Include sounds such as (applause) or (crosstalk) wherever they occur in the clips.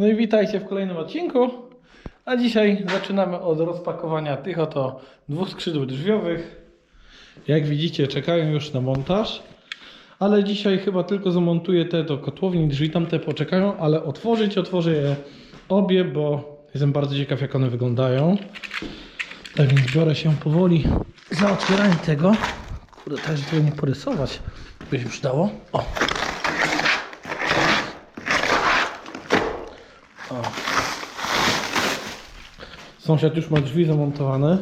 No i witajcie w kolejnym odcinku. A dzisiaj zaczynamy od rozpakowania tych oto dwóch skrzydł drzwiowych. Jak widzicie, czekają już na montaż. Ale dzisiaj chyba tylko zamontuję te do kotłowni, drzwi tamte poczekają, ale otworzyć otworzę je obie, bo jestem bardzo ciekaw jak one wyglądają. Tak więc biorę się powoli za otwieranie tego. Kurde, tak, że tego nie porysować. By się przydało. O. O. Sąsiad już ma drzwi zamontowane.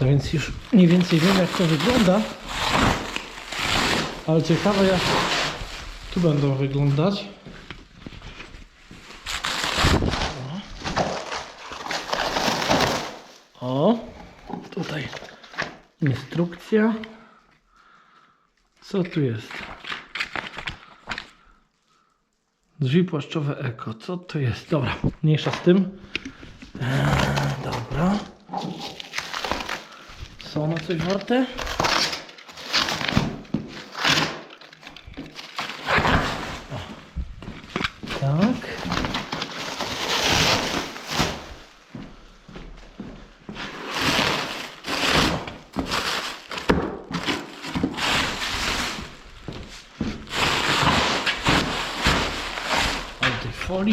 No więc już mniej więcej wiem jak to wygląda. Ale ciekawe jak tu będą wyglądać. O, o. tutaj instrukcja. Co tu jest? Drzwi płaszczowe eko. Co to jest? Dobra, mniejsza z tym. Eee, dobra. Są one coś warte? O. Tak. O.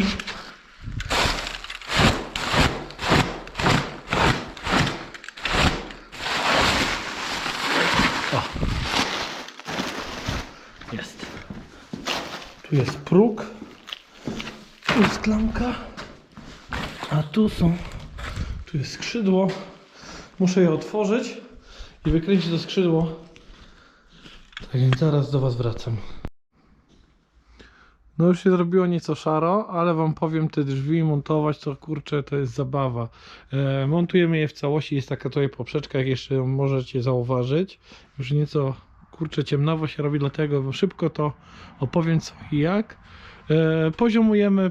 Jest. Tu jest próg. Tu jest klamka. A tu są. Tu jest skrzydło. Muszę je otworzyć i wykręcić to skrzydło. Tak więc zaraz do Was wracam. No już się zrobiło nieco szaro, ale wam powiem, te drzwi montować to kurczę, to jest zabawa. E, montujemy je w całości, jest taka tutaj poprzeczka, jak jeszcze możecie zauważyć. Już nieco kurczę ciemnawo się robi, dlatego szybko to opowiem co i jak. E, poziomujemy,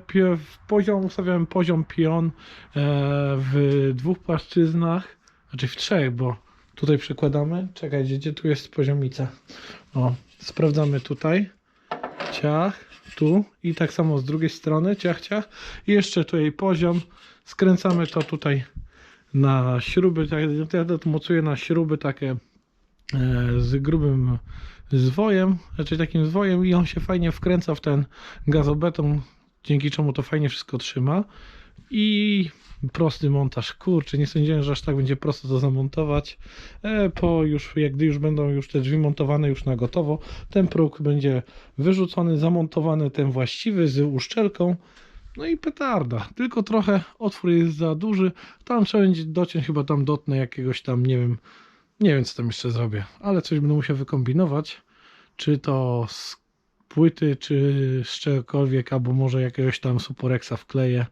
poziom, ustawiamy poziom pion e, w dwóch płaszczyznach, znaczy w trzech, bo tutaj przykładamy. Czekajcie, gdzie tu jest poziomica? O, sprawdzamy tutaj ciach, tu i tak samo z drugiej strony, ciach, ciach. I jeszcze tutaj poziom, skręcamy to tutaj na śruby, tak, ja to mocuję na śruby takie e, z grubym zwojem, znaczy takim zwojem i on się fajnie wkręca w ten gazobeton, dzięki czemu to fajnie wszystko trzyma. I prosty montaż, kurczę, nie sądziłem, że aż tak będzie prosto to zamontować, e, po już, jak gdy już będą już te drzwi montowane już na gotowo, ten próg będzie wyrzucony, zamontowany ten właściwy z uszczelką, no i petarda, tylko trochę otwór jest za duży, tam trzeba będzie dociąć, chyba tam dotnę jakiegoś tam, nie wiem, nie wiem co tam jeszcze zrobię, ale coś będę musiał wykombinować, czy to z płyty, czy z czegokolwiek, albo może jakiegoś tam Suporexa wkleję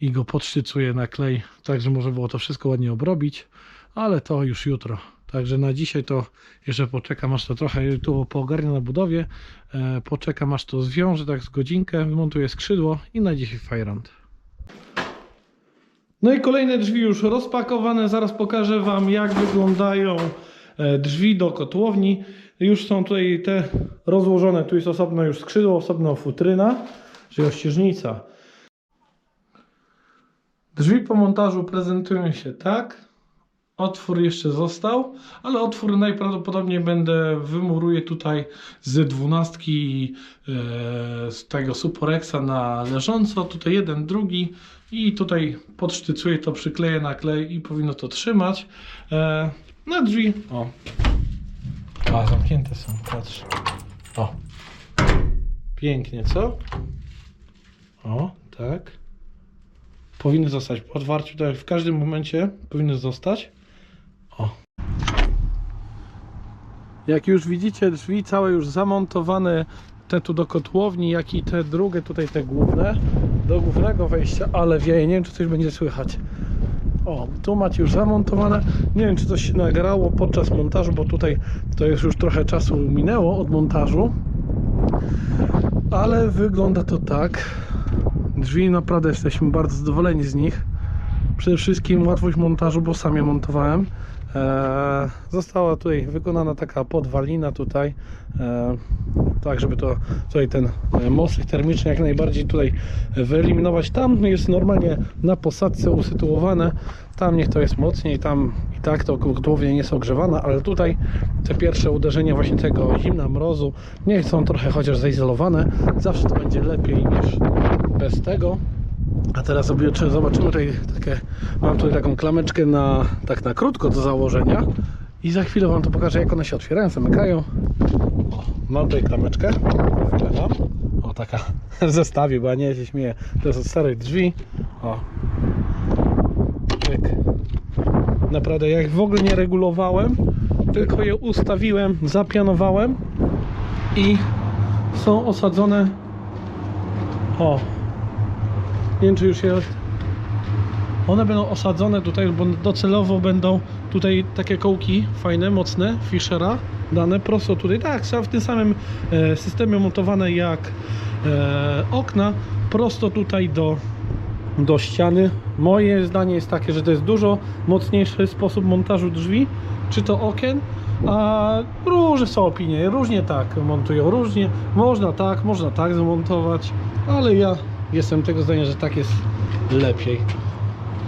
i go podsztycuję na klej, tak że może było to wszystko ładnie obrobić, ale to już jutro. Także na dzisiaj to jeszcze poczekam aż to trochę tu poogarnia na budowie, e, poczekam aż to zwiążę tak z godzinkę, montuję skrzydło i na dzisiaj fajrant. No i kolejne drzwi już rozpakowane, zaraz pokażę Wam jak wyglądają e, drzwi do kotłowni. Już są tutaj te rozłożone, tu jest osobno już skrzydło, osobno futryna, czyli ościeżnica. Drzwi po montażu prezentują się tak. Otwór jeszcze został, ale otwór najprawdopodobniej będę wymuruję tutaj z dwunastki e, z tego Suporexa na leżąco. Tutaj jeden, drugi i tutaj podsztycuję to, przykleję na klej i powinno to trzymać. E, na drzwi, o. A, zamknięte są, patrz. O. Pięknie, co? O, tak powinny zostać po otwarciu, tak jak w każdym momencie powinny zostać. O. Jak już widzicie, drzwi całe już zamontowane, te tu do kotłowni, jak i te drugie, tutaj te główne, do głównego wejścia, ale wieje, nie wiem czy coś będzie słychać. O, tu macie już zamontowane. Nie wiem, czy coś się nagrało podczas montażu, bo tutaj to jest już trochę czasu minęło od montażu. Ale wygląda to tak. Drzwi naprawdę jesteśmy bardzo zadowoleni z nich. Przede wszystkim łatwość montażu, bo sam je montowałem. E, została tutaj wykonana taka podwalina tutaj, e, tak żeby to tutaj ten e, mostek termiczny jak najbardziej tutaj wyeliminować. Tam jest normalnie na posadce usytuowane, tam niech to jest mocniej, tam i tak to kotłownia nie jest ogrzewana, ale tutaj te pierwsze uderzenia właśnie tego zimna, mrozu, niech są trochę chociaż zaizolowane, zawsze to będzie lepiej niż bez tego. A teraz sobie czy- zobaczymy tutaj takie, mam tutaj taką klameczkę na, tak na krótko do założenia i za chwilę Wam to pokażę jak one się otwierają, zamykają. O, mam tutaj klameczkę, wkładam. O taka (laughs) w zestawie, bo nie się śmieję, to jest od starych drzwi. O. Pyk. Naprawdę, ja ich w ogóle nie regulowałem, tylko je ustawiłem, zapianowałem i są osadzone o, nie wiem czy już je. One będą osadzone tutaj, bo docelowo będą tutaj takie kołki fajne, mocne, Fischera dane prosto tutaj, tak, w tym samym e, systemie montowane jak e, okna, prosto tutaj do, do ściany. Moje zdanie jest takie, że to jest dużo mocniejszy sposób montażu drzwi, czy to okien, a różne są opinie, różnie tak montują, różnie, można tak, można tak zamontować, ale ja jestem tego zdania, że tak jest lepiej.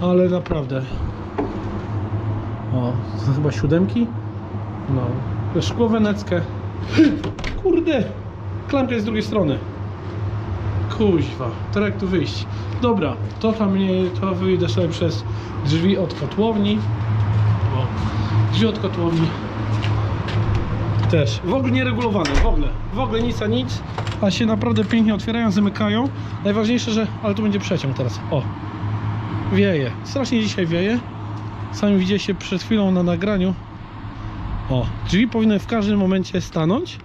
Ale naprawdę. O, to chyba siódemki? No. Szkło weneckie. (gasps) Kurde! Klamka jest z drugiej strony. Kuźwa, teraz jak tu wyjść? Dobra, to tam nie, to wyjdę sobie przez drzwi od kotłowni. O, drzwi od kotłowni. Też. W ogóle nieregulowane, w ogóle. W ogóle nic a nic, a się naprawdę pięknie otwierają, zamykają. Najważniejsze, że... Ale tu będzie przeciąg teraz. O. Wieje. Strasznie dzisiaj wieje. Sami widzieliście przed chwilą na nagraniu. O. Drzwi powinny w każdym momencie stanąć.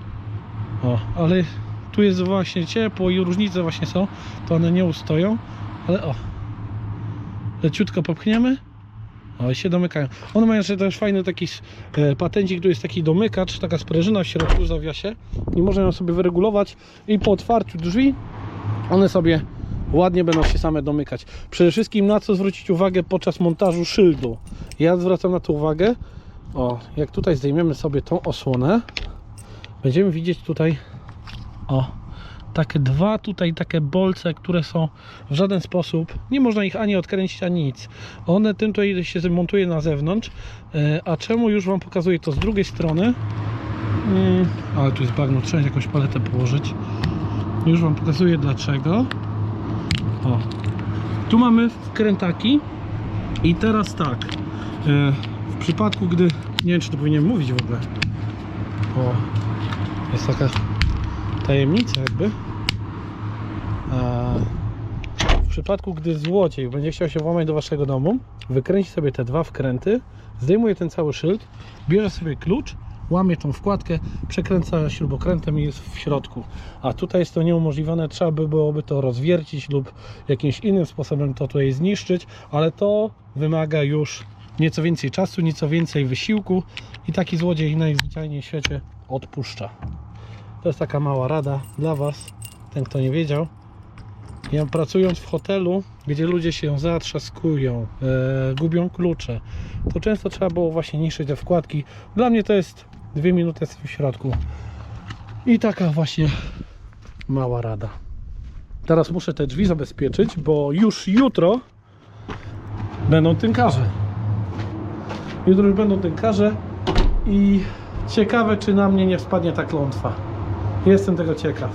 O, ale tu jest właśnie ciepło i różnice właśnie są. To one nie ustoją. Ale o. Leciutko popchniemy. I się domykają. One mają jeszcze też fajny taki e, patencik, tu jest taki domykacz, taka sprężyna w środku w zawiasie i można ją sobie wyregulować i po otwarciu drzwi one sobie ładnie będą się same domykać. Przede wszystkim na co zwrócić uwagę podczas montażu szyldu. Ja zwracam na to uwagę. O, jak tutaj zdejmiemy sobie tą osłonę, będziemy widzieć tutaj o, takie dwa tutaj takie bolce, które są w żaden sposób, nie można ich ani odkręcić, ani nic. One tym tutaj się montuje na zewnątrz, e, a czemu już Wam pokazuję to z drugiej strony. Mm, ale tu jest bagno, trzeba jakąś paletę położyć. Już Wam pokazuję dlaczego. O, tu mamy wkrętaki i teraz tak, e, w przypadku gdy, nie wiem czy to powinienem mówić w ogóle, o, jest taka tajemnica jakby. W przypadku, gdy złodziej będzie chciał się włamać do waszego domu, wykręci sobie te dwa wkręty, zdejmuje ten cały szyld, bierze sobie klucz, łamie tą wkładkę, przekręca śrubokrętem i jest w środku. A tutaj jest to nieumożliwione, trzeba by byłoby to rozwiercić lub jakimś innym sposobem to tutaj zniszczyć, ale to wymaga już nieco więcej czasu, nieco więcej wysiłku i taki złodziej najzwyczajniej w świecie odpuszcza. To jest taka mała rada dla Was, ten kto nie wiedział. Ja pracując w hotelu, gdzie ludzie się zatrzaskują, e, gubią klucze, to często trzeba było właśnie niszczyć te wkładki. Dla mnie to jest dwie minuty w środku. I taka właśnie mała rada. Teraz muszę te drzwi zabezpieczyć, bo już jutro będą tynkarze. Jutro już będą tynkarze i ciekawe, czy na mnie nie spadnie ta klątwa. Jestem tego ciekaw.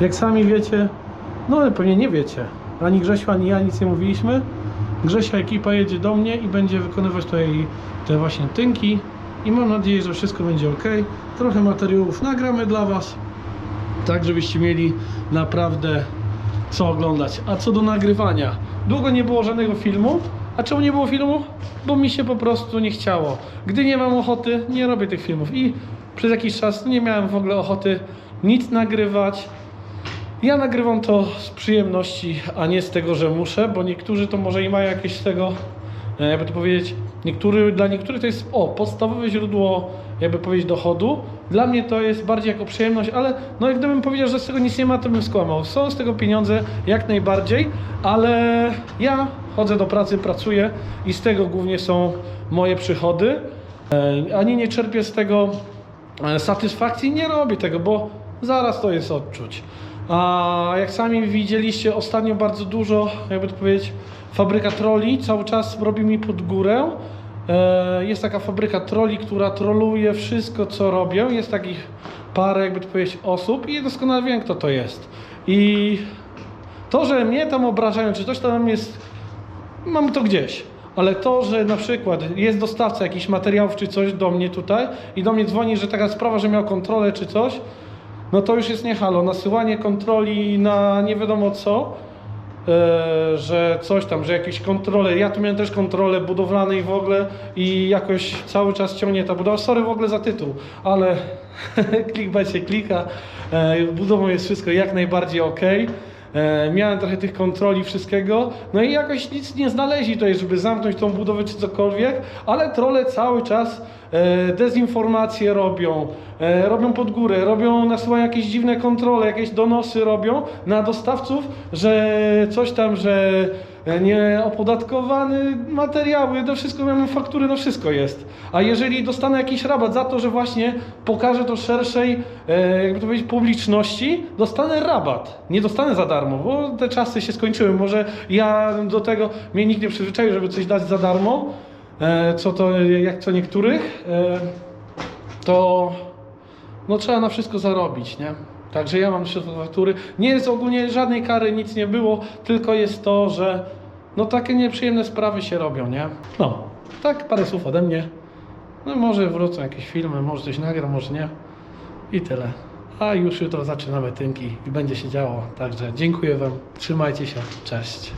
Jak sami wiecie, no pewnie nie wiecie, ani Grzesiu, ani ja nic nie mówiliśmy. Grzesia ekipa jedzie do mnie i będzie wykonywać tutaj te właśnie tynki i mam nadzieję, że wszystko będzie ok. Trochę materiałów nagramy dla Was, tak żebyście mieli naprawdę co oglądać. A co do nagrywania, długo nie było żadnego filmu. A czemu nie było filmu? Bo mi się po prostu nie chciało. Gdy nie mam ochoty, nie robię tych filmów i przez jakiś czas nie miałem w ogóle ochoty nic nagrywać. Ja nagrywam to z przyjemności, a nie z tego, że muszę, bo niektórzy to może i mają jakieś z tego, e, jakby to powiedzieć, niektóry, dla niektórych to jest o, podstawowe źródło, jakby powiedzieć, dochodu. Dla mnie to jest bardziej jako przyjemność, ale no jak gdybym powiedział, że z tego nic nie ma, to bym skłamał. Są z tego pieniądze jak najbardziej, ale ja chodzę do pracy, pracuję i z tego głównie są moje przychody. E, Ani nie czerpię z tego e, satysfakcji, nie robię tego, bo zaraz to jest odczuć. A jak sami widzieliście ostatnio bardzo dużo, jakby to powiedzieć, fabryka troli cały czas robi mi pod górę. E, Jest taka fabryka troli, która troluje wszystko, co robię. Jest takich parę, jakby to powiedzieć, osób i doskonale wiem, kto to jest. I to, że mnie tam obrażają, czy coś tam jest, mam to gdzieś. Ale to, że na przykład jest dostawca jakichś materiałów czy coś do mnie tutaj i do mnie dzwoni, że taka sprawa, że miał kontrolę czy coś, no to już jest nie halo. Nasyłanie kontroli na nie wiadomo co, e, że coś tam, że jakieś kontrole, ja tu miałem też kontrolę budowlane i w ogóle i jakoś cały czas ciągnie ta budowa. Sorry w ogóle za tytuł, ale (laughs) clickbait się klika, e, budową jest wszystko jak najbardziej ok. E, miałem trochę tych kontroli, wszystkiego, no i jakoś nic nie znaleźli tutaj, żeby zamknąć tą budowę czy cokolwiek, ale trole cały czas e, dezinformacje robią, e, robią pod górę, robią, nasyłają jakieś dziwne kontrole, jakieś donosy robią na dostawców, że coś tam, że e, nieopodatkowane materiały, no wszystko, ja mam faktury, no wszystko jest. A jeżeli dostanę jakiś rabat za to, że właśnie pokażę to szerszej, e, jakby to powiedzieć, publiczności, dostanę rabat. Nie dostanę za darmo, bo te czasy się skończyły. Może ja do tego, mnie nikt nie przyzwyczaił, żeby coś dać za darmo, e, co to, jak co niektórych, to no trzeba na wszystko zarobić, nie? Także ja mam trzy faktury. Nie jest ogólnie żadnej kary, nic nie było, tylko jest to, że no takie nieprzyjemne sprawy się robią, nie? No, tak parę słów ode mnie. No może wrócą jakieś filmy, może coś nagram, może nie. I tyle. A już jutro zaczynamy tynki i będzie się działo. Także dziękuję Wam, trzymajcie się, cześć.